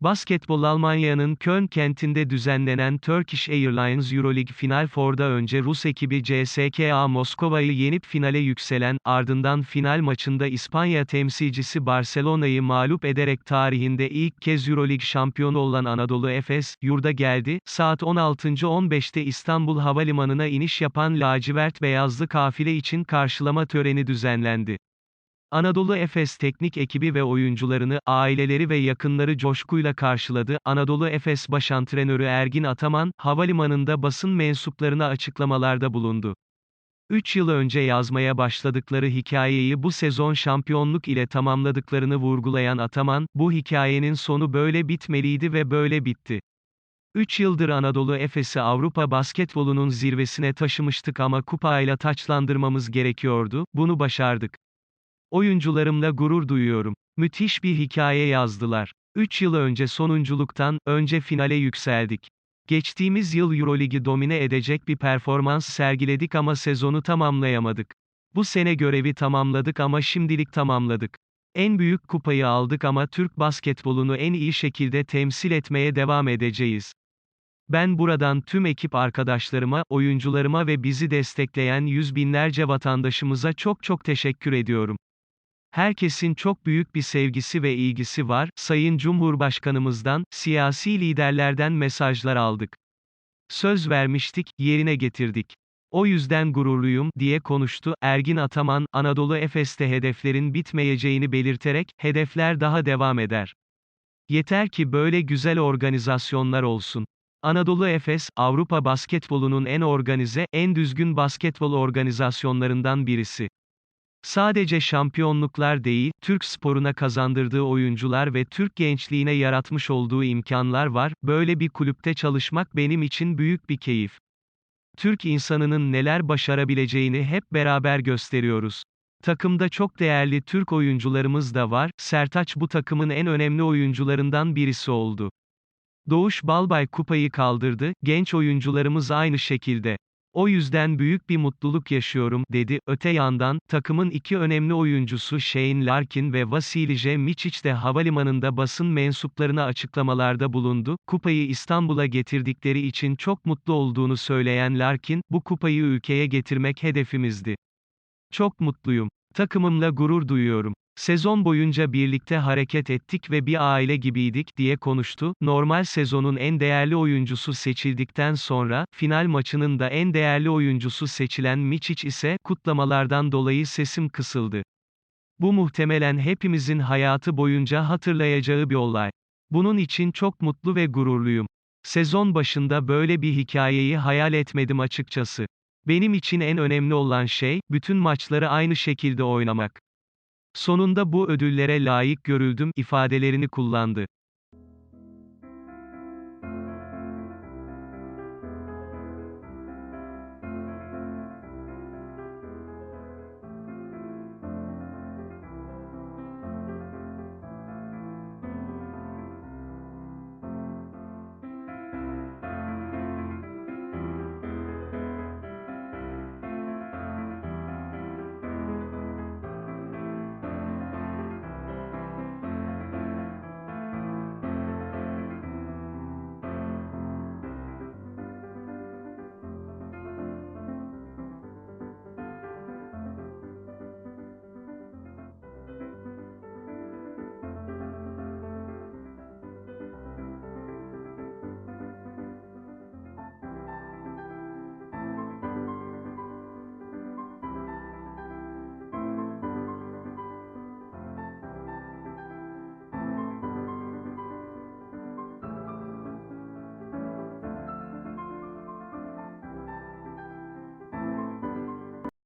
Basketbol Almanya'nın Köln kentinde düzenlenen Turkish Airlines Euroleague Final Four'da önce Rus ekibi CSKA Moskova'yı yenip finale yükselen, ardından final maçında İspanya temsilcisi Barcelona'yı mağlup ederek tarihinde ilk kez Euroleague şampiyonu olan Anadolu Efes, yurda geldi, saat 16.15'te İstanbul Havalimanı'na iniş yapan lacivert beyazlı kafile için karşılama töreni düzenlendi. Anadolu Efes teknik ekibi ve oyuncularını, aileleri ve yakınları coşkuyla karşıladı. Anadolu Efes başantrenörü Ergin Ataman, havalimanında basın mensuplarına açıklamalarda bulundu. 3 yıl önce yazmaya başladıkları hikayeyi bu sezon şampiyonluk ile tamamladıklarını vurgulayan Ataman, bu hikayenin sonu böyle bitmeliydi ve böyle bitti. 3 yıldır Anadolu Efes'i Avrupa basketbolunun zirvesine taşımıştık ama kupayla taçlandırmamız gerekiyordu, bunu başardık. Oyuncularımla gurur duyuyorum. Müthiş bir hikaye yazdılar. 3 yıl önce sonunculuktan, önce finale yükseldik. Geçtiğimiz yıl Euroligi domine edecek bir performans sergiledik ama sezonu tamamlayamadık. Bu sene görevi tamamladık ama şimdilik tamamladık. En büyük kupayı aldık ama Türk basketbolunu en iyi şekilde temsil etmeye devam edeceğiz. Ben buradan tüm ekip arkadaşlarıma, oyuncularıma ve bizi destekleyen yüz binlerce vatandaşımıza çok çok teşekkür ediyorum. Herkesin çok büyük bir sevgisi ve ilgisi var, Sayın Cumhurbaşkanımızdan, siyasi liderlerden mesajlar aldık. Söz vermiştik, yerine getirdik. O yüzden gururluyum, diye konuştu, Ergin Ataman, Anadolu Efes'te hedeflerin bitmeyeceğini belirterek, hedefler daha devam eder. Yeter ki böyle güzel organizasyonlar olsun. Anadolu Efes, Avrupa basketbolunun en organize, en düzgün basketbol organizasyonlarından birisi. Sadece şampiyonluklar değil, Türk sporuna kazandırdığı oyuncular ve Türk gençliğine yaratmış olduğu imkanlar var, böyle bir kulüpte çalışmak benim için büyük bir keyif. Türk insanının neler başarabileceğini hep beraber gösteriyoruz. Takımda çok değerli Türk oyuncularımız da var, Sertaç bu takımın en önemli oyuncularından birisi oldu. Doğuş Balbay kupayı kaldırdı, genç oyuncularımız aynı şekilde. O yüzden büyük bir mutluluk yaşıyorum, dedi. Öte yandan, takımın iki önemli oyuncusu Shane Larkin ve Vasilije Miçic de havalimanında basın mensuplarına açıklamalarda bulundu. Kupayı İstanbul'a getirdikleri için çok mutlu olduğunu söyleyen Larkin, bu kupayı ülkeye getirmek hedefimizdi. Çok mutluyum. Takımımla gurur duyuyorum. Sezon boyunca birlikte hareket ettik ve bir aile gibiydik, diye konuştu. Normal sezonun en değerli oyuncusu seçildikten sonra, final maçının da en değerli oyuncusu seçilen Miçic ise, kutlamalardan dolayı sesim kısıldı. Bu muhtemelen hepimizin hayatı boyunca hatırlayacağı bir olay. Bunun için çok mutlu ve gururluyum. Sezon başında böyle bir hikayeyi hayal etmedim açıkçası. Benim için en önemli olan şey, bütün maçları aynı şekilde oynamak. Sonunda bu ödüllere layık görüldüm ifadelerini kullandı.